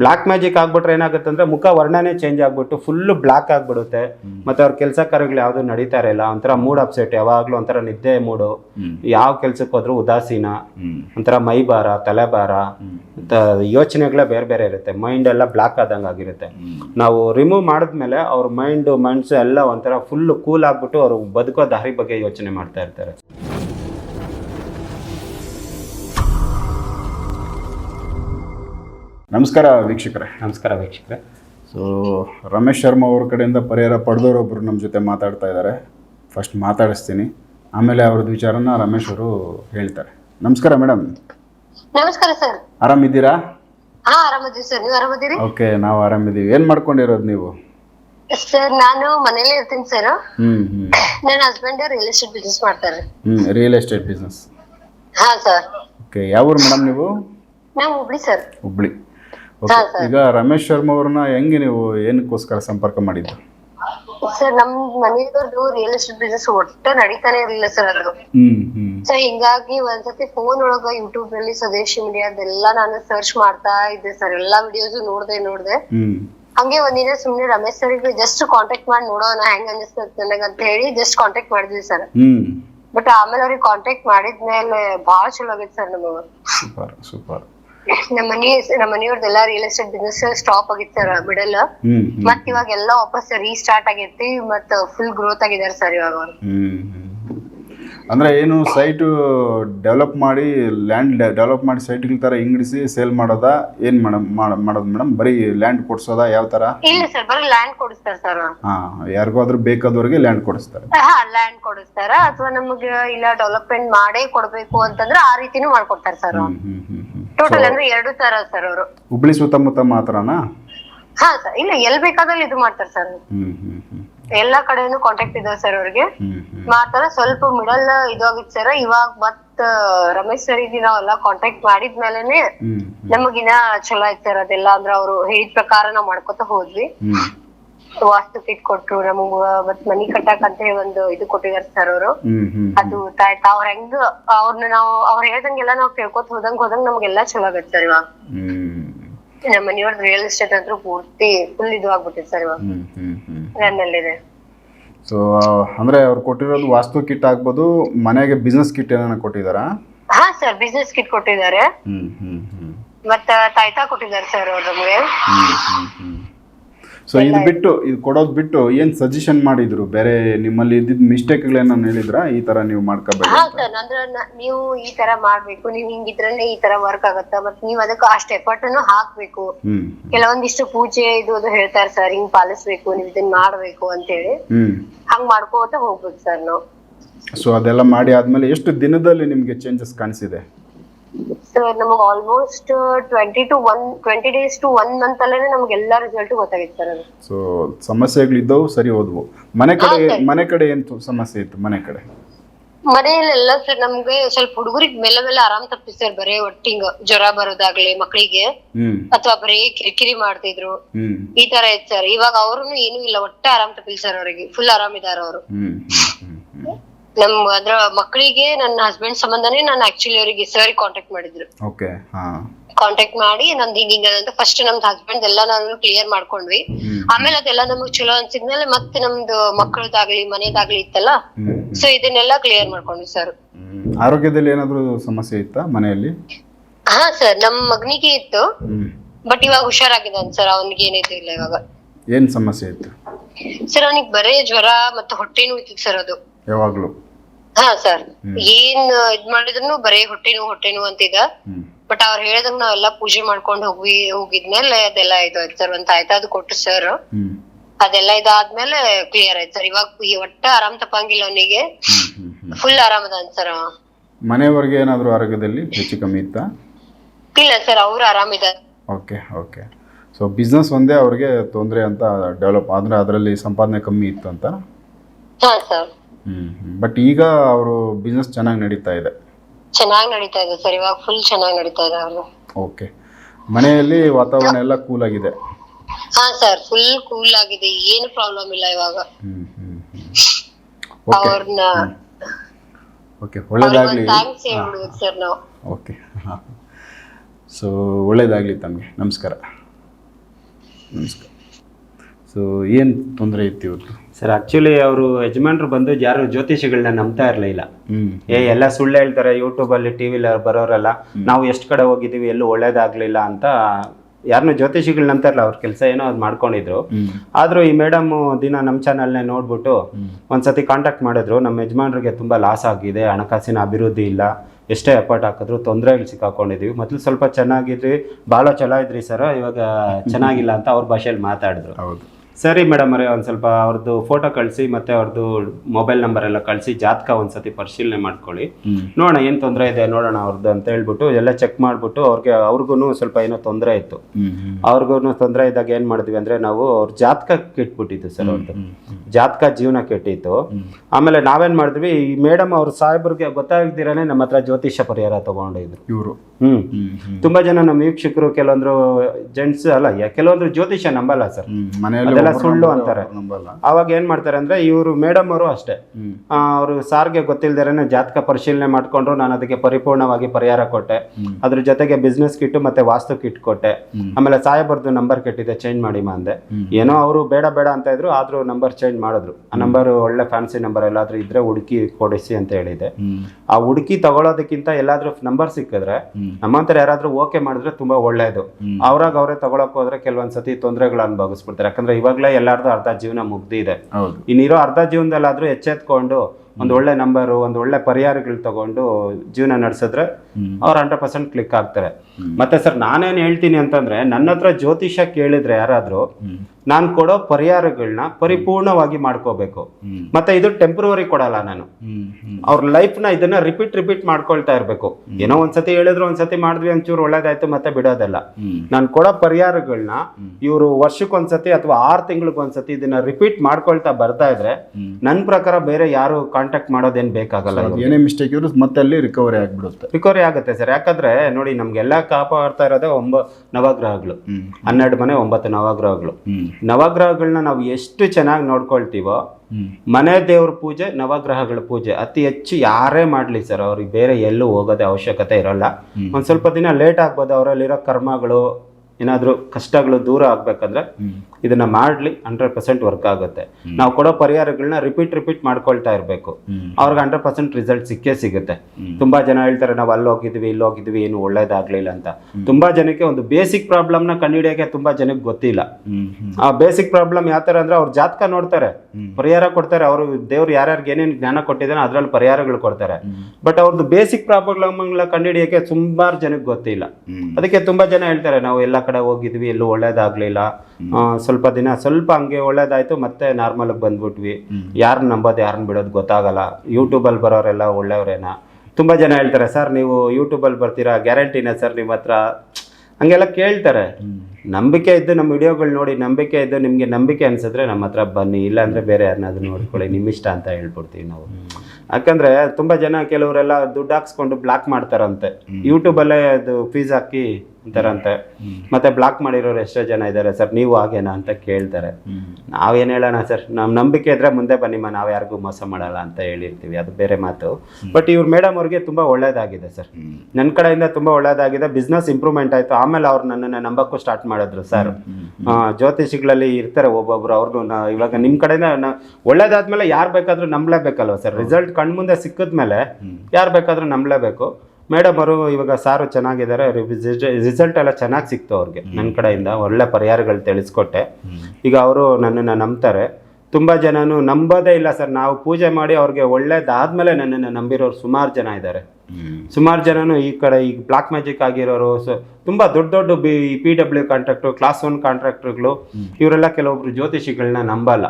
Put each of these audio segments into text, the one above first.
Black magic ಆಗ್ಬಿಟ್ರೆ ಏನಾಗುತ್ತೆ ಅಂದ್ರೆ ಮುಖ ವರ್ಣನೆ ಚೇಂಜ್ ಆಗ್ಬಿಟ್ಟು ಫುಲ್ ಬ್ಲಾಕ್ ಆಗ್ಬಿಡುತ್ತೆ. ಮತ್ತೆ ಅವ್ರ ಕೆಲಸ ಕಾರ್ಯಗಳು ಯಾವ್ದು ನಡೀತಾ ಇರಲ್ಲ. ಒಂಥರ ಮೂಡ್ ಅಪ್ಸೆಟ್ ಯಾವಾಗ್ಲೂ ಒಂಥರ ನಿದ್ದೆ ಮೂಡು ಯಾವ ಕೆಲ್ಸಕ್ಕೆ ಹೋದ್ರು ಉದಾಸೀನ. ಒಂಥರ ಮೈ ಭಾರ ತಲೆ ಭಾರ. ಯೋಚನೆಗಳೇ ಬೇರೆ ಬೇರೆ ಇರುತ್ತೆ. ಮೈಂಡ್ ಎಲ್ಲ ಬ್ಲಾಕ್ ಆದಂಗೆ ಆಗಿರುತ್ತೆ. ನಾವು ರಿಮೂವ್ ಮಾಡಿದ್ಮೇಲೆ ಅವ್ರ ಮೈಂಡ್ ಮನ್ಸು ಎಲ್ಲ ಒಂಥರ ಫುಲ್ ಕೂಲ್ ಆಗ್ಬಿಟ್ಟು ಅವರು ಬದುಕೋ ದಾರಿ ಬಗ್ಗೆ ಯೋಚನೆ ಮಾಡ್ತಾ ಇರ್ತಾರೆ. ನಮಸ್ಕಾರ ವೀಕ್ಷಕರೇ. ನಮಸ್ಕಾರ ವೀಕ್ಷಕರೇ. ಸೊ ರಮೇಶ್ ಶರ್ಮಾ ಅವ್ರ ಕಡೆಯಿಂದ ಪರಿಹಾರ ಪಡೆದವರೊಬ್ಬರು ನಮ್ಮ ಜೊತೆ ಮಾತಾಡ್ತಾ ಇದ್ದಾರೆ ಫಸ್ಟ್ ಮಾತಾಡಿಸ್ತೀನಿ. ಆಮೇಲೆ ಅವ್ರದ್ದು ವಿಚಾರನ ರಮೇಶ್ ಅವರು ಹೇಳ್ತಾರೆ. ನಮಸ್ಕಾರ ಮೇಡಮ್ ನಮಸ್ಕಾರ ಸರ್ ಆರಾಮಿದ್ದೀರಾ? ಹಾ ಆರಾಮದೀವಿ ಸರ್ ನೀವು ಆರಾಮದಿರಿ ಓಕೆ ನಾವು ಆರಾಮಿದ್ದೀವಿ. ಏನು ಮಾಡ್ಕೊಂಡಿರೋದು ನೀವು? ಸರ್ ನಾನು ಮನೇಲಿ ಇರ್ತೀನಿ ಸರ್ ಹ್ಞೂ ಹ್ಞೂ ನನ್ನ ಹಸ್ಬೆಂಡ್ ರಿಯಲ್ ಎಸ್ಟೇಟ್ ಬಿಸ್ನೆಸ್ ಮಾಡ್ತಾರೆ. ಹ್ಞೂ ರಿಯಲ್ ಎಸ್ಟೇಟ್ ಬಿಸ್ನೆಸ್ ಹಾ ಸರ್ ಓಕೆ ಯಾವ ಊರು ಮೇಡಮ್ ನೀವು? ನಾವು ಹುಬ್ಳಿ ಸರ್ ಹುಬ್ಳಿ. ಈಗ ರಮೇಶ್ ಶರ್ಮಾ ಅವ್ರನ್ನ ಹೆಂಗೆ ನೀವು ಏನಕ್ಕೋಸ್ಕರ ಸಂಪರ್ಕ ಮಾಡಿದ್ದು? ಸರ್ ನಮ್ ಮನೆಯವ್ರದ್ದು ರಿಯಲ್ ಎಸ್ಟೇಟ್ ಬಿಸ್ನೆಸ್ ಒಟ್ಟ ನಡೀತಾನೆ ಇರ್ಲಿಲ್ಲ ಸರ್ ಅದು. ಸೊ ಹಿಂಗಾಗಿ ಒಂದ್ಸತಿ ಫೋನ್ ಒಳಗ ಯೂಟ್ಯೂಬ್ನಲ್ಲಿ ಸ್ವದೇಶಿ ಮೀಡಿಯಾದೆಲ್ಲ ನಾನು ಸರ್ಚ್ ಮಾಡ್ತಾ ಇದ್ದೆ ಸರ್. ಎಲ್ಲಾ ವಿಡಿಯೋಸ್ ನೋಡ್ದೆ ನೋಡ್ದೆ. ಹಂಗೆ ಒಂದಿನ ಸುಮ್ನೆ ರಮೇಶ್ ಸರ್ ಜಸ್ಟ್ ಕಾಂಟ್ಯಾಕ್ಟ್ ಮಾಡಿ ನೋಡೋಣ ಹೆಂಗ್ ಅನಿಸ್ತದೆ ನನಗೆ ಅಂತ ಹೇಳಿ ಜಸ್ಟ್ ಕಾಂಟ್ಯಾಕ್ಟ್ ಮಾಡಿದ್ವಿ ಸರ್. ಬಟ್ ಆಮೇಲೆ ಅವ್ರಿಗೆ ಕಾಂಟ್ಯಾಕ್ಟ್ ಮಾಡಿದ್ಮೇಲೆ ಬಹಳ ಚಲೋ ಆಗೈತೆ ಸರ್ ನಮಗೆ. Super super. ನಮ್ಮ ಮನಿ ನಮ್ಮ ಮನೆಯವ್ರದ್ದೆಲ್ಲ ರಿಯಲ್ ಎಸ್ಟೇಟ್ ಬಿಸ್ನೆಸ್ ಸ್ಟಾಪ್ ಆಗಿತ್ತು ಸರ್ ಮಿಡಲ್ ಮತ್ ಇವಾಗ ಎಲ್ಲ ವಾಪಸ್ ರೀಸ್ಟಾರ್ಟ್ ಆಗೈತಿ ಮತ್ ಫುಲ್ ಗ್ರೋತ್ ಆಗಿದಾರೆ ಸರ್ ಇವಾಗ. ಅವ್ರು. ಅಂದ್ರೆ ಏನು ಸೈಟ್ ಡೆವಲಪ್ ಮಾಡಿ ಲ್ಯಾಂಡ್ ಡೆವಲಪ್ ಮಾಡಿ ಸೈಟ್ ತರ ಇಂಗ್ಡಿಸಿ ಸೇಲ್ ಮಾಡೋದ? ಏನ್ ಮೇಡಮ್ ಮಾಡೋದು ಮೇಡಮ್? ಬರೀ ಲ್ಯಾಂಡ್ ಕೊಡ್ಸೋದ? ಯಾವ ತರ? ಇಲ್ಲ ಸರ್ ಬರೀ ಲ್ಯಾಂಡ್ ಕೊಡಿಸ್ತಾರ ಸರ್ ಹಾಂ ಯಾರಿಗಾದ್ರೂ ಬೇಕಾದವ್ರಿಗೆ ಲ್ಯಾಂಡ್ ಕೊಡಿಸ್ತಾರೆ. ಹಾ ಲ್ಯಾಂಡ್ ಕೊಡಿಸ್ತಾರ. ಅಥವಾ ನಮಗೆ ಇಲ್ಲ ಡೆವಲಪ್ಮೆಂಟ್ ಮಾಡೇ ಕೊಡ್ಬೇಕು ಅಂತಂದ್ರೆ ಆ ರೀತಿನೂ ಮಾಡ್ಕೊಡ್ತಾರೆ ಸರ್ ಟೋಟಲ್ ಅಂದ್ರೆ ಎರಡು ತರ ಸರ್ ಅವರು. ಹುಬ್ಳಿ ಸುತ್ತಮುತ್ತ ಮಾತ್ರನಾ? ಹಾ ಸರ್ ಇಲ್ಲ ಎಲ್ ಬೇಕಾದಲ್ಲಿ ಇದು ಮಾಡ್ತಾರೆ ಸರ್ ಹ್ಮ್ ಹ್ಮ್ ಹ್ಮ್. ಎಲ್ಲಾ ಕಡೆನೂ ಕಾಂಟ್ಯಾಕ್ಟ್ ಇದಾವ ಸರ್ ಅವ್ರಿಗೆ. ಹ್ಮ್ ಮಾಡ್ತಾರ ಸ್ವಲ್ಪ ಮಿಡಲ್ ಇದಾಗಿತ್ತು ಸರ್ ಇವಾಗ ಮತ್ ರಮೇಶ್ ಸರ್ ನಾವೆಲ್ಲ ಕಾಂಟ್ಯಾಕ್ಟ್ ಮಾಡಿದ್ಮೇಲೆನೆ ಹ್ಮ್ ನಮಗಿನ ಚಲೋ ಆಯ್ತು ಸರ್ ಅದೆಲ್ಲ. ಅಂದ್ರ ಅವ್ರು ಹೇಳಿದ ಪ್ರಕಾರ ನಾವ್ ಮಾಡ್ಕೊತ ಹೋದ್ವಿ. ಹ್ಮ್. ವಾಸ್ತು ಕಿಟ್ ಕೊಟ್ರು ನಮಗ ಮತ್ ಮನಿ ಕಟ್ಟಾಕ್ ಅಂತ ಹೇಳಿ ಒಂದು ಇದು ಕೊಟ್ಟಿದಾರ ಸರ್ ಅವರು. ಅದು ತಾಯ್ತ ಅವ್ರ ಹೆಂಗ್ ಅವ್ರನ್ನ ನಾವು ಅವ್ರ ಹೇಳ್ದಂಗೆಲ್ಲ ನಾವ್ ಕೇಳ್ಕೊತ ಹೋದಂಗ್ ಹೋದಂಗ್ ನಮ್ಗೆಲ್ಲಾ ಚಲೋ ಆಗತ್ತೆ ಸರ್ ಇವಾಗ. ನಮ್ಮ ಮನೆಯವ್ರ ರಿಯಲ್ ಎಸ್ಟೇಟ್ ಅಂತೂ ಪೂರ್ತಿ ಫುಲ್ ಇದು ಆಗ್ಬಿಟ್ಟಿದೆ ಸರ್ ಇವಾಗ. ನನ್ನಲ್ಲಿದೆ ಸೊ ಅಂದ್ರೆ ಅವ್ರು ಕೊಟ್ಟಿರೋದು ವಾಸ್ತು ಕಿಟ್ ಆಗ್ಬೋದು ಮನೆಗೆ ಬಿಸ್ನೆಸ್ ಕಿಟ್ ಏನಾನ ಕೊಟ್ಟಿದಾರ? ಹಾ ಸರ್ ಬಿಸ್ನೆಸ್ ಕಿಟ್ ಕೊಟ್ಟಿದ್ದಾರೆ. ಮತ್ತ ತಾಯ್ತಾ ಕೊಟ್ಟಿದ್ದಾರೆ ಸರ್ ಅವ್ರು ನಮ್ಗೆ. ಸೊ ಇದು ಬಿಟ್ಟು ಇದು ಕೊಡೋದು ಬಿಟ್ಟು ಏನ್ ಸಜೆಷನ್ ಮಾಡಿದ್ರು? ಬೇರೆ ನಿಮ್ಮಲ್ಲಿ ಇದ್ದಿದ್ದ ಮಿಸ್ಟೇಕ್ಗಳೇನ ಹೇಳಿದ್ರ? ಈ ತರ ನೀವು ಮಾಡ್ಕೋಬೇಕು ಹಾ ಸರ್ ಅಂದ್ರ ನ- ನೀವು ಈ ತರ ಮಾಡ್ಬೇಕು ನೀವ್ ಹಿಂಗಿದ್ರಲ್ಲೇ ಈ ತರ ವರ್ಕ್ ಆಗತ್ತ? ಮತ್ ನೀವ್ ಅದಕ್ಕೆ ಅಷ್ಟು ಎಫರ್ಟ್ ಅನ್ನು ಹಾಕ್ಬೇಕು. ಹ್ಮ್. ಕೆಲವೊಂದಿಷ್ಟು ಪೂಜೆ ಇದು ಅದು ಹೇಳ್ತಾರೆ ಸರ್ ಹಿಂಗ್ ಪಾಲಿಸ್ಬೇಕು ನೀವ್ ಇದನ್ನ ಮಾಡ್ಬೇಕು ಅಂತ ಹೇಳಿ ಹ್ಮ್. ಹಂಗ್ ಮಾಡ್ಕೋತ ಹೋಗ್ಬೇಕು ಸರ್ ನಾವು. ಸೊ ಅದೆಲ್ಲ ಮಾಡಿ ಆದ್ಮೇಲೆ ಎಷ್ಟು ದಿನದಲ್ಲಿ ನಿಮ್ಗೆ ಚೇಂಜಸ್ ಕಾಣಿಸಿದೆ? ಸರ್ ನಮಗ್ almost twenty to one twenty days to one month ಅಲ್ಲೇ ನಮ್ಗೆ ಎಲ್ಲಾ ರಿಸಲ್ಟ್ ಗೊತ್ತಾಗಿತ್ತು ಸರ್ ಅದು. ಸೊ ಸಮಸ್ಯೆಗಳಿದ್ದವು ಸರಿ ಹೋದ್ವು. ಮನೆ ಕಡೆ ಮನೆ ಕಡೆ ಏನು ಸಮಸ್ಯೆ ಇತ್ತು ಮನೆ ಕಡೆ? ಮನೆಯಲ್ಲೆಲ್ಲ ಸರ್ ನಮ್ಗೆ ಸ್ವಲ್ಪ ಹುಡುಗರಿಗೆ ಮೇಲೆ ಮೇಲೆ ಆರಾಮ್ ಸರ್ ಬರೇ ಒಟ್ಟಿಂಗ್ ಜ್ವರ ಬರೋದಾಗ್ಲಿ ಮಕ್ಳಿಗೆ ಅಥವಾ ಬರೇ ಕಿರಿಕಿರಿ ಮಾಡ್ತಿದ್ರು. ಈ ತರ ಇತ್ತು ಸರ್ ಇವಾಗ ಅವ್ರು ಏನೂ ಇಲ್ಲ ಒಟ್ಟೆ ಆರಾಮ್ ತಪ್ಪಿಲ್ಲ ಸರ್ ಅವ್ರಿಗೆ. ಫುಲ್ ಆರಾಮ್ ಇದಾರ ಅವರು. ನಮ್ ಅದ್ರ ಮಕ್ಕಳಿಗೆ ನನ್ನ ಹಸ್ಬೆಂಡ್ ಸಂಬಂಧನೇ ನಾನು ಆಕ್ಚುಲಿ ಅವರಿಗೆ ಸರಿ ಕಾಂಟ್ಯಾಕ್ಟ್ ಮಾಡಿದ್ರು. ಓಕೆ ಹಾ. ಕಾಂಟ್ಯಾಕ್ಟ್ ಮಾಡಿ ನಂದು ಹಿಂಗ ಹಿಂಗ ಅಂತ ಫಸ್ಟ್ ನಮ್ದು ಹಸ್ಬೆಂಡ್ ಎಲ್ಲ ನಾನು ಕ್ಲಿಯರ್ ಮಾಡ್ಕೊಂಡ್ವಿ. ಆಮೇಲೆ ಅದೆಲ್ಲ ನಮಗ್ ಚಲೋ ಅನ್ಸಿದ್ಮೇಲೆ ಮತ್ತೆ ನಮ್ದು ಮಕ್ಕಳದಾಗ್ಲಿ ಮನೆದಾಗ್ಲಿ ಇತ್ತಲ್ಲ? ಸೊ ಇದನ್ನೆಲ್ಲ ಕ್ಲಿಯರ್ ಮಾಡ್ಕೊಂಡ್ವಿ ಸರ್ ಆರೋಗ್ಯದಲ್ಲಿ ಏನಾದರೂ ಸಮಸ್ಯೆ ಇತ್ತಾ ಮನೆಯಲ್ಲಿ? ಹಾ ಸರ್ ನಮ್ ಮಗನಿಗೆ ಇತ್ತು. ಬಟ್ ಇವಾಗ ಹುಷಾರಾಗಿದ್ದಾನೆ ಸರ್ ಅವನಿಗೆ ಏನೈತೆ ಇಲ್ಲ ಇವಾಗ. ಏನ್ ಸಮಸ್ಯೆ ಇತ್ತು? ಸರ್ ಅವನಿಗೆ ಬರೇ ಜ್ವರ ಮತ್ತೆ ಹೊಟ್ಟೆ ನೋಯ್ತಿತ್ತು ಸರ್ ಅದು. ಯಾವಾಗ್ಲೂ? ಹಾ ಸರ್ ಏನ್ ಇದ್ ಮಾಡಿದ್ರು ಬರೇ ಹೊಟ್ಟೆ ನೋವು ಹೊಟ್ಟೆ ನೋವು ಅಂತಿದ ಬಟ್ ಅವ್ರು ಹೇಳ್ದಂಗ ನಾವೆಲ್ಲ ಪೂಜೆ ಮಾಡ್ಕೊಂಡು ಹೋಗಿ ಹೋಗಿದ್ಮೇಲೆ ಅದೆಲ್ಲ ಇದು ಆಯ್ತು ಸರ್ ಒಂದ್ ಅದು ಕೊಟ್ಟು ಸರ್ ಅದೆಲ್ಲ ಇದಾದ್ಮೇಲೆ ಕ್ಲಿಯರ್ ಆಯ್ತು ಸರ್ ಇವಾಗ ಈ ಒಟ್ಟ ಆರಾಮ್ ತಪ್ಪಂಗಿಲ್ಲ ಅವನಿಗೆ. ಫುಲ್ ಆರಾಮ್ ಅದ ಸರ್ ಮನೆಯವರೆಗೆ ಏನಾದ್ರು ಆರೋಗ್ಯದಲ್ಲಿ ಹೆಚ್ಚು ಕಮ್ಮಿ ಇತ್ತ? ಇಲ್ಲ ಸರ್ ಅವ್ರು ಆರಾಮಿದಾರೆ. Okay okay. ಸೊ ಬಿಸ್ನೆಸ್ ಒಂದೇ ಅವ್ರಿಗೆ ತೊಂದರೆ ಅಂತ ಡೆವಲಪ್ ಆದ್ರೆ ಅದರಲ್ಲಿ ಸಂಪಾದನೆ ಕಮ್ಮಿ ಇತ್ತು ಅಂತ ಹಾ ಸರ್ ಬಟ್ ಈಗ ಅವರು ಬಿಸ್ನೆಸ್ ಚೆನ್ನಾಗಿ ನಡೀತಾ ಇದೆ. ಚೆನ್ನಾಗಿ ನಡೀತಾ ಇದೆ ಸರ್ ಇವಾಗ ಫುಲ್ ಚೆನ್ನಾಗಿ ನಡೀತಾ ಇದೆ ಅವರು. ಓಕೆ ಮನೆಯಲ್ಲಿ ವಾತಾವರಣ ಎಲ್ಲ ಕೂಲ್ ಆಗಿದೆ? ಹಾ ಸರ್ ಫುಲ್ ಕೂಲ್ ಆಗಿದೆ ಏನು ಪ್ರಾಬ್ಲಮ್ ಇಲ್ಲ ಇವಾಗ. ಅವ್ರನ್ನ ಓಕೆ ಒಳ್ಳೇದಾಗಲಿ. ಥ್ಯಾಂಕ್ಸ್ ಹೇಳ್ಬಿಡ್ಬೇಕು ಸರ್ ನಾವು. ಓಕೆ ಸೊ ಒಳ್ಳೇದಾಗಲಿ ತಮಗೆ. ನಮಸ್ಕಾರ. ನಮಸ್ಕಾರ. ಸೊ ಏನು ತೊಂದರೆ ಇತ್ತು ಇವತ್ತು? ಸರ್ ಆಕ್ಚುಲಿ ಅವರು ಯಜಮಾನ್ರು ಬಂದು ಯಾರು ಜ್ಯೋತಿಷಿಗಳನ್ನ ನಂಬ್ತಾ ಇರಲಿಲ್ಲ ಏ ಎಲ್ಲ ಸುಳ್ಳು ಹೇಳ್ತಾರೆ ಯೂಟ್ಯೂಬಲ್ಲಿ ಟಿ ವಿಲಿ ಬರೋರೆಲ್ಲ ನಾವು ಎಷ್ಟು ಕಡೆ ಹೋಗಿದ್ದೀವಿ ಎಲ್ಲೂ ಒಳ್ಳೇದಾಗಲಿಲ್ಲ ಅಂತ ಯಾರನ್ನೂ ಜ್ಯೋತಿಷಿಗಳು ನಂಬ್ತಾರಲ್ಲ ಅವ್ರ ಕೆಲಸ ಏನೋ ಅದು ಮಾಡ್ಕೊಂಡಿದ್ರು. ಆದರೂ ಈ ಮೇಡಮ್ ದಿನ ನಮ್ಮ ಚಾನಲ್ನೇ ನೋಡ್ಬಿಟ್ಟು ಒಂದ್ಸತಿ ಕಾಂಟ್ಯಾಕ್ಟ್ ಮಾಡಿದ್ರು ನಮ್ಮ ಯಜಮಾನ್ರಿಗೆ ತುಂಬ ಲಾಸ್ ಆಗಿದೆ ಹಣಕಾಸಿನ ಅಭಿವೃದ್ಧಿ ಇಲ್ಲ ಎಷ್ಟೇ ಎಫರ್ಟ್ ಹಾಕಿದ್ರು ತೊಂದರೆಗಳು ಸಿಕ್ಕಾಕೊಂಡಿದ್ದೀವಿ ಮೊದಲು ಸ್ವಲ್ಪ ಚೆನ್ನಾಗಿದ್ವಿ ಭಾಳ ಚಲೋ ಇದ್ರಿ ಸರ್ ಇವಾಗ ಚೆನ್ನಾಗಿಲ್ಲ ಅಂತ ಅವ್ರ ಭಾಷೆಯಲ್ಲಿ ಮಾತಾಡಿದ್ರು. ಹೌದು. ಸರಿ ಮೇಡಮ್ ಅವರೇ ಒಂದು ಸ್ವಲ್ಪ ಅವ್ರದ್ದು ಫೋಟೋ ಕಳಿಸಿ ಮತ್ತೆ ಅವ್ರದ್ದು ಮೊಬೈಲ್ ನಂಬರ್ ಎಲ್ಲ ಕಳಿಸಿ ಜಾತಕ ಒಂದ್ಸತಿ ಪರಿಶೀಲನೆ ಮಾಡ್ಕೊಳ್ಳಿ. ನೋಡೋಣ ಏನು ತೊಂದರೆ ಇದೆ ನೋಡೋಣ ಅವ್ರದ್ದು ಅಂತ ಹೇಳ್ಬಿಟ್ಟು ಎಲ್ಲ ಚೆಕ್ ಮಾಡಿಬಿಟ್ಟು ಅವ್ರಿಗೆ ಅವ್ರಿಗೂ ಸ್ವಲ್ಪ ಏನೋ ತೊಂದರೆ ಇತ್ತು. ಅವ್ರಿಗೂ ತೊಂದರೆ ಇದ್ದಾಗ ಏನು ಮಾಡಿದ್ವಿ ಅಂದರೆ ನಾವು ಅವ್ರ ಜಾತಕ ಕೆಟ್ಬಿಟ್ಟಿತ್ತು ಸರ್ ಅವ್ರದ್ದು. ಜಾತಕ ಜೀವನ ಕೆಟ್ಟಿತ್ತು. ಆಮೇಲೆ ನಾವೇನು ಮಾಡಿದ್ವಿ ಈ ಮೇಡಮ್ ಅವ್ರ ಸಾಹೇಬ್ರಿಗೆ ಗೊತ್ತಾಗ್ದಿರಾನೆ ನಮ್ಮ ಹತ್ರ ಜ್ಯೋತಿಷ ಪರಿಹಾರ ತಗೊಂಡಿದ್ರು. ಇವರು. ಹ್ಮ್. ಹ್ಞೂ ತುಂಬ ಜನ ನಮ್ಮ ವೀಕ್ಷಕರು ಕೆಲವೊಂದು ಜೆಂಟ್ಸ್ ಅಲ್ಲ ಕೆಲವೊಂದು ಕೆಲವೊಂದ್ರು ಜ್ಯೋತಿಷ ನಂಬಲ್ಲ ಸರ್. ಮನೆಯಲ್ಲಿ ಅದೆಲ್ಲ ಸುಳ್ಳು ಅಂತಾರೆ. ಅವಾಗ ಏನ್ ಮಾಡ್ತಾರೆ ಅಂದ್ರೆ ಇವರು ಮೇಡಮ್ ಅವರು ಅಷ್ಟೇ. ಅವರು ಸಾರ್ಗೆ ಗೊತ್ತಿಲ್ದೇನೆ ಜಾತಕ ಪರಿಶೀಲನೆ ಮಾಡ್ಕೊಂಡ್ರು ನಾನು ಅದಕ್ಕೆ ಪರಿಪೂರ್ಣವಾಗಿ ಪರಿಹಾರ ಕೊಟ್ಟೆ. ಅದ್ರ ಜೊತೆಗೆ ಬಿಸ್ನೆಸ್ ಕಿಟ್ ಮತ್ತೆ ವಾಸ್ತು ಕಿಟ್ ಕೊಟ್ಟೆ. ಆಮೇಲೆ ಸಾಹೇಬರ್ದು ನಂಬರ್ ಕೆಟ್ಟಿದೆ ಚೇಂಜ್ ಮಾಡಿ ಮಾ ಅಂದೆ. ಏನೋ ಅವರು ಬೇಡ ಬೇಡ ಅಂತ ಇದ್ರು ಆದ್ರೂ ನಂಬರ್ ಚೇಂಜ್ ಮಾಡಿದ್ರು. ಆ ನಂಬರ್ ಒಳ್ಳೆ ಫ್ಯಾನ್ಸಿ ನಂಬರ್ ಎಲ್ಲಾದ್ರೂ ಇದ್ರೆ ಹುಡುಕಿ ಕೊಡಿಸಿ ಅಂತ ಹೇಳಿದೆ. ಆ ಹುಡುಕಿ ತಗೊಳೋದಕ್ಕಿಂತ ಎಲ್ಲಾದ್ರೂ ನಂಬರ್ ಸಿಕ್ಕಿದ್ರೆ ನಮ್ಮಂತರ ಯಾರಾದ್ರೂ ಓಕೆ ಮಾಡಿದ್ರೆ ತುಂಬಾ ಒಳ್ಳೇದು. ಅವ್ರಾಗ ಅವರೇ ತಗೊಳಕ್ ಹೋದ್ರೆ ಕೆಲವೊಂದ್ಸತಿ ತೊಂದರೆಗಳು ಅನುಭವಿಸ್ಬಿಡ್ತಾರೆ. ಯಾಕಂದ್ರೆ ಇವಾಗ್ಲೇ ಎಲ್ಲಾರ್ದು ಅರ್ಧ ಜೀವನ ಮುಗ್ದಿದೆ. ಇನ್ನಿರೋ ಅರ್ಧ ಜೀವನದಲ್ಲಾದ್ರೂ ಎಚ್ಚೆತ್ಕೊಂಡು ಒಂದು ಒಳ್ಳೆ ನಂಬರ್ ಒಂದು ಒಳ್ಳೆ ಪರಿಹಾರಗಳು ತಗೊಂಡು ಜೀವನ ನಡೆಸಿದ್ರೆ. ಅವ್ರು ಹಂಡ್ರೆಡ್ ಪರ್ಸೆಂಟ್ ಕ್ಲಿಕ್ ಆಗ್ತಾರೆ. ಮತ್ತೆ ಸರ್ ನಾನೇನ್ ಹೇಳ್ತೀನಿ ಅಂತಂದ್ರೆ ನನ್ನ ಹತ್ರ ಜ್ಯೋತಿಷ ಕೇಳಿದ್ರೆ ಯಾರಾದ್ರೂ ನಾನು ಕೊಡೋ ಪರಿಹಾರಗಳನ್ನ ಪರಿಪೂರ್ಣವಾಗಿ ಮಾಡ್ಕೋಬೇಕು. ಮತ್ತೆ ಇದು ಟೆಂಪ್ರವರಿ ಕೊಡಲ್ಲ ನಾನು. ಅವ್ರ ಲೈಫ್ನ ಇದನ್ನ ರಿಪೀಟ್ ರಿಪೀಟ್ ಮಾಡ್ಕೊಳ್ತಾ ಇರಬೇಕು. ಏನೋ ಒಂದ್ಸತಿ ಹೇಳಿದ್ರು ಒಂದ್ಸತಿ ಮಾಡಿದ್ವಿ ಒಂಚೂರು ಒಳ್ಳೇದಾಯ್ತು ಮತ್ತೆ ಬಿಡೋದಲ್ಲ. ನಾನು ಕೊಡೋ ಪರಿಹಾರಗಳನ್ನ ಇವರು ವರ್ಷಕ್ಕೊಂದ್ಸತಿ ಅಥವಾ ಆರು ತಿಂಗಳಿಗೊಂದ್ಸತಿ ಇದನ್ನ ರಿಪೀಟ್ ಮಾಡ್ಕೊಳ್ತಾ ಬರ್ತಾ ಇದ್ರೆ. ನನ್ನ ಪ್ರಕಾರ ಬೇರೆ ಯಾರು ಕಾಂಟ್ಯಾಕ್ಟ್ ಮಾಡೋದೇನ್ ಬೇಕಾಗಲ್ಲ ಏನೇ ಮಿಸ್ಟೇಕ್ ಇದ್ರು ಮತ್ತೆ ಅಲ್ಲಿ ರಿಕವರಿ ಆಗ್ಬಿಡುತ್ತೆ. ರಿಕವರಿ ಆಗುತ್ತೆ ಸರ್. ಯಾಕಂದ್ರೆ ನೋಡಿ ನಮ್ಗೆಲ್ಲ ಕಾಪಾಡ್ತಾ ಇರೋದೇ ಒಂಬ ನವಗ್ರಹಗಳು. ಹನ್ನೆರಡು ಮನೆ ಒಂಬತ್ತು ನವಗ್ರಹಗಳು. ನವಗ್ರಹಗಳನ್ನ ನಾವು ಎಷ್ಟು ಚೆನ್ನಾಗಿ ನೋಡ್ಕೊಳ್ತೀವೋ ಮನೆ ದೇವ್ರ ಪೂಜೆ ನವಗ್ರಹಗಳ ಪೂಜೆ. ಅತಿ ಹೆಚ್ಚು ಯಾರೇ ಮಾಡಲಿ ಸರ್ ಅವ್ರಿಗೆ ಬೇರೆ ಎಲ್ಲೂ ಹೋಗೋದೇ ಅವಶ್ಯಕತೆ ಇರೋಲ್ಲ. ಒಂದು ಸ್ವಲ್ಪ ದಿನ ಲೇಟ್ ಆಗ್ಬೋದು ಅವರಲ್ಲಿರೋ ಕರ್ಮಗಳು ಏನಾದರೂ ಕಷ್ಟಗಳು ದೂರ ಆಗಬೇಕಂದ್ರೆ ಇದನ್ನು ಮಾಡಲಿ ಹಂಡ್ರೆಡ್ ಪರ್ಸೆಂಟ್ ವರ್ಕ್ ಆಗುತ್ತೆ. ನಾವು ಕೊಡೋ ಪರಿಹಾರಗಳನ್ನ ರಿಪೀಟ್ ರಿಪೀಟ್ ಮಾಡ್ಕೊಳ್ತಾ ಇರಬೇಕು. ಅವ್ರಿಗೆ ಹಂಡ್ರೆಡ್ ಪರ್ಸೆಂಟ್ ರಿಸಲ್ಟ್ ಸಿಕ್ಕೇ ಸಿಗುತ್ತೆ. ತುಂಬ ಜನ ಹೇಳ್ತಾರೆ ನಾವು ಅಲ್ಲಿ ಹೋಗಿದ್ವಿ ಇಲ್ಲಿ ಹೋಗಿದ್ವಿ ಏನು ಒಳ್ಳೇದಾಗ್ಲಿಲ್ಲ ಅಂತ. ತುಂಬಾ ಜನಕ್ಕೆ ಒಂದು ಬೇಸಿಕ್ ಪ್ರಾಬ್ಲಮ್ನ ಕಂಡುಹಿಡಿಯೋಕೆ ತುಂಬಾ ಜನಕ್ಕೆ ಗೊತ್ತಿಲ್ಲ. ಆ ಬೇಸಿಕ್ ಪ್ರಾಬ್ಲಮ್ ಯಾವ ಥರ ಅಂದ್ರೆ ಅವ್ರ ಜಾತಕ ನೋಡ್ತಾರೆ. ಪರಿಹಾರ ಕೊಡ್ತಾರೆ ಅವರು ದೇವ್ರು ಯಾರ್ಯಾರಿಗೆ ಏನೇನು ಜ್ಞಾನ ಕೊಟ್ಟಿದ್ದಾನೆ ಅದರಲ್ಲಿ ಪರಿಹಾರಗಳು ಕೊಡ್ತಾರೆ. ಬಟ್ ಅವ್ರದ್ದು ಬೇಸಿಕ್ ಪ್ರಾಬ್ಲಮ್ಗಳ ಕಂಡುಹಿಡಿಯೋಕೆ ಸುಮಾರು ಜನಕ್ಕೆ ಗೊತ್ತಿಲ್ಲ. ಅದಕ್ಕೆ ತುಂಬಾ ಜನ ಹೇಳ್ತಾರೆ ನಾವು ಎಲ್ಲ ಕಡೆ ಹೋಗಿದ್ವಿ ಎಲ್ಲೂ ಒಳ್ಳೇದಾಗ್ಲಿಲ್ಲ. ಸ್ವಲ್ಪ ದಿನ ಸ್ವಲ್ಪ ಹಂಗೆ ಒಳ್ಳೇದಾಯ್ತು ಮತ್ತೆ ನಾರ್ಮಲ್ ಬಂದ್ಬಿಟ್ವಿ. ಯಾರನ್ನ ನಂಬೋದು ಯಾರನ್ನ ಬಿಡೋದು ಗೊತ್ತಾಗಲ್ಲ. ಯೂಟ್ಯೂಬಲ್ಲಿ ಬರೋರೆಲ್ಲ ಒಳ್ಳೆಯವ್ರೇನಾ? ತುಂಬಾ ಜನ ಹೇಳ್ತಾರೆ ಸರ್ ನೀವು ಯೂಟ್ಯೂಬಲ್ಲಿ ಬರ್ತೀರಾ? ಗ್ಯಾರಂಟಿನ ಸರ್ ನಿಮ್ಮ ಹತ್ರ? ಹಂಗೆಲ್ಲ ಕೇಳ್ತಾರೆ. ನಂಬಿಕೆ ಇದ್ದು ನಮ್ಮ ವಿಡಿಯೋಗಳು ನೋಡಿ ನಂಬಿಕೆ ಇದ್ದು ನಿಮಗೆ ನಂಬಿಕೆ ಅನ್ಸಿದ್ರೆ ನಮ್ಮ ಹತ್ರ ಬನ್ನಿ. ಇಲ್ಲಾಂದ್ರೆ ಬೇರೆ ಯಾರನ್ನಾದ್ರೂ ನೋಡ್ಕೊಳ್ಳಿ. ನಿಮ್ಮ ಇಷ್ಟ ಅಂತ ಹೇಳ್ಬಿಡ್ತೀವಿ ನಾವು. ಯಾಕಂದ್ರೆ ತುಂಬಾ ಜನ ಕೆಲವರೆಲ್ಲ ದುಡ್ಡು ಹಾಕ್ಸ್ಕೊಂಡು ಬ್ಲಾಕ್ ಮಾಡ್ತಾರಂತೆ. ಯೂಟ್ಯೂಬಲ್ಲೇ ಅದು ಫೀಸ್ ಹಾಕಿ ಅಂತಾರಂತೆ ಮತ್ತೆ ಬ್ಲಾಕ್ ಮಾಡಿರೋರು ಎಷ್ಟೋ ಜನ ಇದ್ದಾರೆ ಸರ್ ನೀವು ಹಾಗೇನಾ ಅಂತ ಕೇಳ್ತಾರೆ. ನಾವೇನು ಹೇಳೋಣ ಸರ್ ನಮ್ಮ ನಂಬಿಕೆ ಇದ್ರೆ ಮುಂದೆ ಬನ್ನಿಮ್ಮ ನಾವು ಯಾರಿಗೂ ಮೋಸ ಮಾಡಲ್ಲ ಅಂತ ಹೇಳಿರ್ತೀವಿ ಅದು ಬೇರೆ ಮಾತು. ಬಟ್ ಇವ್ರ ಮೇಡಮ್ ಅವ್ರಿಗೆ ತುಂಬಾ ಒಳ್ಳೇದಾಗಿದೆ ಸರ್. ನನ್ನ ಕಡೆಯಿಂದ ತುಂಬಾ ಒಳ್ಳೇದಾಗಿದೆ ಬಿಸ್ನೆಸ್ ಇಂಪ್ರೂವ್ಮೆಂಟ್ ಆಯ್ತು. ಆಮೇಲೆ ಅವ್ರು ನನ್ನನ್ನು ನಂಬಕ್ಕೂ ಸ್ಟಾರ್ಟ್ ಮಾಡಿದ್ರು ಸರ್. ಜ್ಯೋತಿಷಿಗಳಲ್ಲಿ ಇರ್ತಾರೆ ಒಬ್ಬೊಬ್ರು ಅವ್ರನ್ನು ಇವಾಗ ನಿಮ್ಮ ಕಡೆಯಿಂದ ಒಳ್ಳೇದಾದ್ಮೇಲೆ ಯಾರು ಬೇಕಾದ್ರೂ ನಂಬಲೇಬೇಕಲ್ವ ಸರ್? ರಿಸಲ್ಟ್ ಕಣ್ಮುಂದೆ ಸಿಕ್ಕಿದ್ಮೇಲೆ ಯಾರು ಬೇಕಾದ್ರೂ ನಂಬಲೇಬೇಕು. ಮೇಡಮ್ ಅವರು ಇವಾಗ ಸಾರು ಚೆನ್ನಾಗಿದ್ದಾರೆ ರಿಸಲ್ಟ್ ಎಲ್ಲ ಚೆನ್ನಾಗಿ ಸಿಕ್ತು ಅವ್ರಿಗೆ. ನನ್ನ ಕಡೆಯಿಂದ ಒಳ್ಳೆ ಪರಿಹಾರಗಳು ತಿಳಿಸ್ಕೊಟ್ಟೆ. ಈಗ ಅವರು ನನ್ನನ್ನು ನಂಬ್ತಾರೆ. ತುಂಬ ಜನನು ನಂಬೋದೇ ಇಲ್ಲ ಸರ್. ನಾವು ಪೂಜೆ ಮಾಡಿ ಅವ್ರಿಗೆ ಒಳ್ಳೇದಾದ್ಮೇಲೆ ನನ್ನನ್ನು ನಂಬಿರೋರು ಸುಮಾರು ಜನ ಇದ್ದಾರೆ. ಸುಮಾರು ಜನನು ಈ ಕಡೆ ಈಗ ಬ್ಲಾಕ್ ಮ್ಯಾಜಿಕ್ ಆಗಿರೋರು ಸೊ ತುಂಬ ದೊಡ್ಡ ದೊಡ್ಡ B P W contractor class one ಕಾಂಟ್ರಾಕ್ಟ್ರುಗಳು ಇವರೆಲ್ಲ ಕೆಲವೊಬ್ರು ಜ್ಯೋತಿಷಿಗಳನ್ನ ನಂಬಲ್ಲ.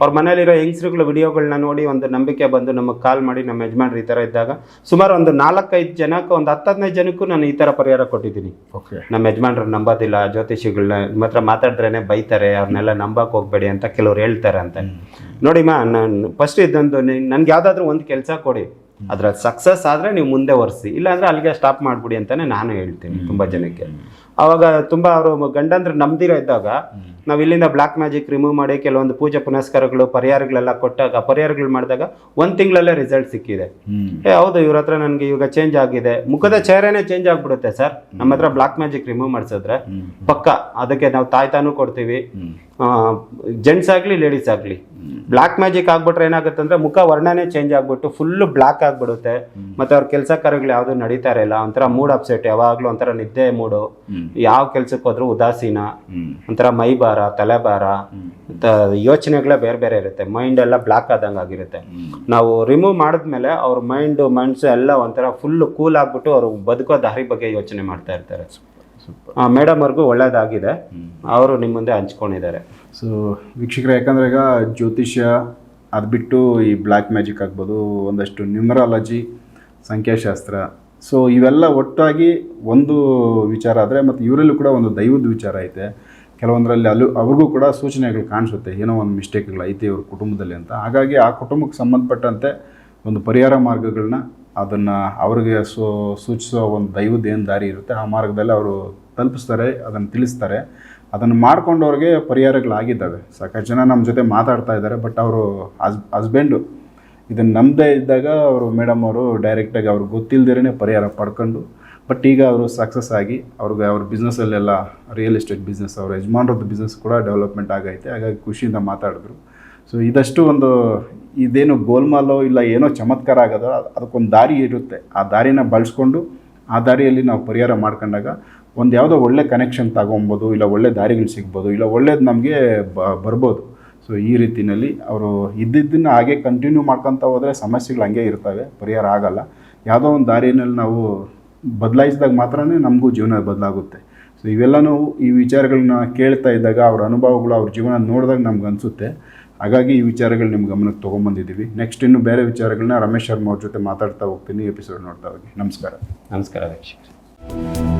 ಅವ್ರ ಮನೇಲಿರೋ ಹೆಂಗಸ್ರುಗಳ ವಿಡಿಯೋಗಳನ್ನ ನೋಡಿ ಒಂದು ನಂಬಿಕೆ ಬಂದು ನಮಗೆ ಕಾಲ್ ಮಾಡಿ ನಮ್ಮ ಯಜಮಾನ್ರು ಈ ಥರ ಇದ್ದಾಗ ಸುಮಾರು ಒಂದು ನಾಲ್ಕೈದು ಜನಕ್ಕೆ ಒಂದು ಹತ್ತು ಹದಿನೈದು ಜನಕ್ಕೂ ನಾನು ಈ ಥರ ಪರಿಹಾರ ಕೊಟ್ಟಿದ್ದೀನಿ. ಓಕೆ ನಮ್ಮ ಯಜಮಾನ್ರು ನಂಬೋದಿಲ್ಲ ಜ್ಯೋತಿಷಿಗಳನ್ನ ನಿಮ್ಮ ಹತ್ರ ಮಾತಾಡಿದ್ರೇನೆ ಬೈತಾರೆ ಅವ್ರನ್ನೆಲ್ಲ ನಂಬಕ್ ಹೋಗ್ಬೇಡಿ ಅಂತ ಕೆಲವ್ರು ಹೇಳ್ತಾರೆ ಅಂತ. ನೋಡಿಮ್ಮ ನಾನು ಫಸ್ಟ್ ಇದೊಂದು ನನ್ಗೆ ಯಾವುದಾದ್ರೂ ಒಂದು ಕೆಲಸ ಕೊಡಿ. ಅದ್ರಲ್ಲಿ ಸಕ್ಸಸ್ ಆದ್ರೆ ನೀವು ಮುಂದೆ ಒರೆಸಿ. ಇಲ್ಲಾಂದ್ರೆ ಅಲ್ಲಿಗೆ ಸ್ಟಾಪ್ ಮಾಡ್ಬಿಡಿ ಅಂತಾನೆ ನಾನು ಹೇಳ್ತೀನಿ ತುಂಬಾ ಜನಕ್ಕೆ. ಅವಾಗ ತುಂಬಾ ಅವರು ಗಂಡಂದ್ರೆ ನಂಬ್ದಿರೋ ಇದ್ದಾಗ ನಾವು ಇಲ್ಲಿಂದ ಬ್ಲಾಕ್ ಮ್ಯಾಜಿಕ್ ರಿಮೂವ್ ಮಾಡಿ ಕೆಲವೊಂದು ಪೂಜೆ ಪುನಸ್ಕಾರಗಳು ಪರಿಹಾರಗಳೆಲ್ಲ ಕೊಟ್ಟಾಗ ಪರಿಹಾರಗಳು ಮಾಡಿದಾಗ ಒಂದು ತಿಂಗಳಲ್ಲೇ ರಿಸಲ್ಟ್ ಸಿಕ್ಕಿದೆ. ಏ ಹೌದು ಇವ್ರ ಹತ್ರ ನನಗೆ ಇವಾಗ ಚೇಂಜ್ ಆಗಿದೆ. ಮುಖದ ಚೇಹರೆನೇ ಚೇಂಜ್ ಆಗ್ಬಿಡುತ್ತೆ ಸರ್. ನಮ್ಮ ಹತ್ರ ಬ್ಲಾಕ್ ಮ್ಯಾಜಿಕ್ ರಿಮೂವ್ ಮಾಡಿಸಿದ್ರೆ ಪಕ್ಕ. ಅದಕ್ಕೆ ನಾವು ತಾಯ್ತಾನೂ ಕೊಡ್ತೀವಿ. ಜೆಂಟ್ಸ್ ಆಗಲಿ ಲೇಡೀಸ್ ಆಗಲಿ. ಬ್ಲಾಕ್ ಮ್ಯಾಜಿಕ್ ಆಗ್ಬಿಟ್ರೆ ಏನಾಗುತ್ತೆ ಅಂದ್ರೆ ಮುಖ ವರ್ಣನೇ ಚೇಂಜ್ ಆಗಿಬಿಟ್ಟು ಫುಲ್ಲು ಬ್ಲಾಕ್ ಆಗಿಬಿಡುತ್ತೆ. ಮತ್ತೆ ಅವ್ರ ಕೆಲಸ ಕಾರ್ಯಗಳು ಯಾವುದು ನಡೀತಾ ಇರಲ್ಲ, ಒಂಥರ ಮೂಡ್ ಅಪ್ಸೆಟ್ ಯಾವಾಗಲೂ ಒಂಥರ ನಿದ್ದೆ ಮೂಡು ಯಾವ ಕೆಲಸಕ್ಕೆ ಹೋದ್ರು ಉದಾಸೀನ, ಒಂಥರ ಮೈ ಭಾರ, ತಲೆ ಭಾರ, ತ- ಯೋಚನೆಗಳೇ ಬೇರೆ ಬೇರೆ ಇರುತ್ತೆ. ಮೈಂಡ್ ಎಲ್ಲ ಬ್ಲ್ಯಾಕ್ ಆದಂಗೆ ಆಗಿರುತ್ತೆ. ನಾವು ರಿಮೂವ್ ಮಾಡಿದ್ಮೇಲೆ ಅವ್ರ ಮೈಂಡು ಮನ್ಸು ಎಲ್ಲ ಒಂಥರ ಫುಲ್ಲು ಕೂಲ್ ಆಗಿಬಿಟ್ಟು ಅವರು ಬದುಕೋ ದಾರಿ ಬಗ್ಗೆ ಯೋಚನೆ ಮಾಡ್ತಾ ಇರ್ತಾರೆ. ಮೇಡಮ್ ಅವ್ರಿಗೂ ಒಳ್ಳೇದಾಗಿದೆ. ಅವರು ನಿಮ್ಮ ಮುಂದೆ ಹಂಚ್ಕೊಂಡಿದ್ದಾರೆ. ಸೊ ವೀಕ್ಷಕರು ಯಾಕಂದ್ರೆ ಈಗ ಜ್ಯೋತಿಷ್ಯ ಅದು ಬಿಟ್ಟು ಈ ಬ್ಲ್ಯಾಕ್ ಮ್ಯಾಜಿಕ್ ಆಗ್ಬೋದು ಒಂದಷ್ಟು ನ್ಯೂಮರಾಲಜಿ ಸಂಖ್ಯಾಶಾಸ್ತ್ರ. ಸೊ ಇವೆಲ್ಲ ಒಟ್ಟಾಗಿ ಒಂದು ವಿಚಾರ ಆದರೆ ಮತ್ತು ಇವರಲ್ಲೂ ಕೂಡ ಒಂದು ದೈವದ ವಿಚಾರ ಐತೆ. ಕೆಲವೊಂದರಲ್ಲಿ ಅಲ್ಲೂ ಅವ್ರಿಗೂ ಕೂಡ ಸೂಚನೆಗಳು ಕಾಣಿಸುತ್ತೆ. ಏನೋ ಒಂದು ಮಿಸ್ಟೇಕ್ಗಳು ಐತೆ ಇವ್ರ ಕುಟುಂಬದಲ್ಲಿ ಅಂತ. ಹಾಗಾಗಿ ಆ ಕುಟುಂಬಕ್ಕೆ ಸಂಬಂಧಪಟ್ಟಂತೆ ಒಂದು ಪರಿಹಾರ ಮಾರ್ಗಗಳನ್ನ ಅದನ್ನು ಅವ್ರಿಗೆ ಸೂ, ಸೂಚಿಸುವ ಒಂದು ದೈವದ ಏನು ದಾರಿ ಇರುತ್ತೆ, ಆ ಮಾರ್ಗದಲ್ಲಿ ಅವರು ತಲುಪಿಸ್ತಾರೆ, ಅದನ್ನು ತಿಳಿಸ್ತಾರೆ. ಅದನ್ನು ಮಾಡ್ಕೊಂಡವ್ರಿಗೆ ಪರಿಹಾರಗಳಾಗಿದ್ದಾವೆ. ಸಾಕಷ್ಟು ಜನ ನಮ್ಮ ಜೊತೆ ಮಾತಾಡ್ತಾ ಇದ್ದಾರೆ ಬಟ್ ಅವರು ಹಸ್, ಹಸ್ಬೆಂಡು. ಇದನ್ನು ನಂಬದೇ ಇದ್ದಾಗ ಅವರು ಮೇಡಮ್ ಅವರು ಡೈರೆಕ್ಟಾಗಿ ಅವ್ರಿಗೆ ಗೊತ್ತಿಲ್ಲದೇ ಪರಿಹಾರ ಪಡ್ಕೊಂಡು ಬಟ್ ಈಗ ಅವರು ಸಕ್ಸಸ್ ಆಗಿ ಅವ್ರಿಗೆ ಅವ್ರ ಬಿಸ್ನೆಸ್ಸಲ್ಲೆಲ್ಲ ರಿಯಲ್ ಎಸ್ಟೇಟ್ ಬಿಸ್ನೆಸ್ ಅವ್ರ ಯಜಮಾನ್ರದ್ದು ಬಿಸ್ನೆಸ್ ಕೂಡ ಡೆವಲಪ್ಮೆಂಟ್ ಆಗೈತೆ. ಹಾಗಾಗಿ ಖುಷಿಯಿಂದ ಮಾತಾಡಿದ್ರು. ಸೊ ಇದಷ್ಟು ಒಂದು ಇದೇನು ಗೋಲ್ಮಾಲೋ ಇಲ್ಲ ಏನೋ ಚಮತ್ಕಾರ ಆಗೋದು ಅದ್- ಅದಕ್ಕೊಂದು ದಾರಿ ಇರುತ್ತೆ. ಆ ದಾರಿನ ಬಳಸ್ಕೊಂಡು ಆ ದಾರಿಯಲ್ಲಿ ನಾವು ಪರಿಹಾರ ಮಾಡ್ಕೊಂಡಾಗ ಒಂದು ಯಾವುದೋ ಒಳ್ಳೆ ಕನೆಕ್ಷನ್ ತಗೊಬೋದು, ಇಲ್ಲ ಒಳ್ಳೆ ದಾರಿಗಳು ಸಿಗ್ಬೋದು, ಇಲ್ಲ ಒಳ್ಳೇದು ನಮಗೆ ಬ, ಬರ್ಬೋದು. ಸೊ ಈ ರೀತಿಯಲ್ಲಿ ಅವರು ಇದ್ದಿದ್ದನ್ನು ಹಾಗೆ ಕಂಟಿನ್ಯೂ ಮಾಡ್ಕೊತ ಹೋದರೆ ಸಮಸ್ಯೆಗಳು ಹಂಗೆ ಇರ್ತವೆ, ಪರಿಹಾರ ಆಗಲ್ಲ. ಯಾವುದೋ ಒಂದು ದಾರಿಯಲ್ಲಿ ನಾವು ಬದಲಾಯಿಸಿದಾಗ ಮಾತ್ರ ನಮಗೂ ಜೀವನ ಬದಲಾಗುತ್ತೆ. ಸೊ ಇವೆಲ್ಲನೂ ಈ ವಿಚಾರಗಳನ್ನ ಕೇಳ್ತಾ ಇದ್ದಾಗ ಅವ್ರ ಅನುಭವಗಳು ಅವ್ರ ಜೀವನ ನೋಡಿದಾಗ ನಮ್ಗೆ ಅನಿಸುತ್ತೆ ಹಾಗಾಗಿ ಈ ವಿಚಾರಗಳು ನಿಮ್ಮ ಗಮನಕ್ಕೆ ತೊಗೊಂಬಂದಿದ್ದೀವಿ. ನೆಕ್ಸ್ಟ್ ಇನ್ನು ಬೇರೆ ವಿಚಾರಗಳನ್ನ ರಮೇಶ್ ಶರ್ಮಾ ಅವ್ರ ಜೊತೆ ಮಾತಾಡ್ತಾ ಹೋಗ್ತೀನಿ ಎಪಿಸೋಡ್ ನೋಡ್ತಾ ಹೋಗಿ ನಮಸ್ಕಾರ. ನಮಸ್ಕಾರ ವೀಕ್ಷಕರೇ.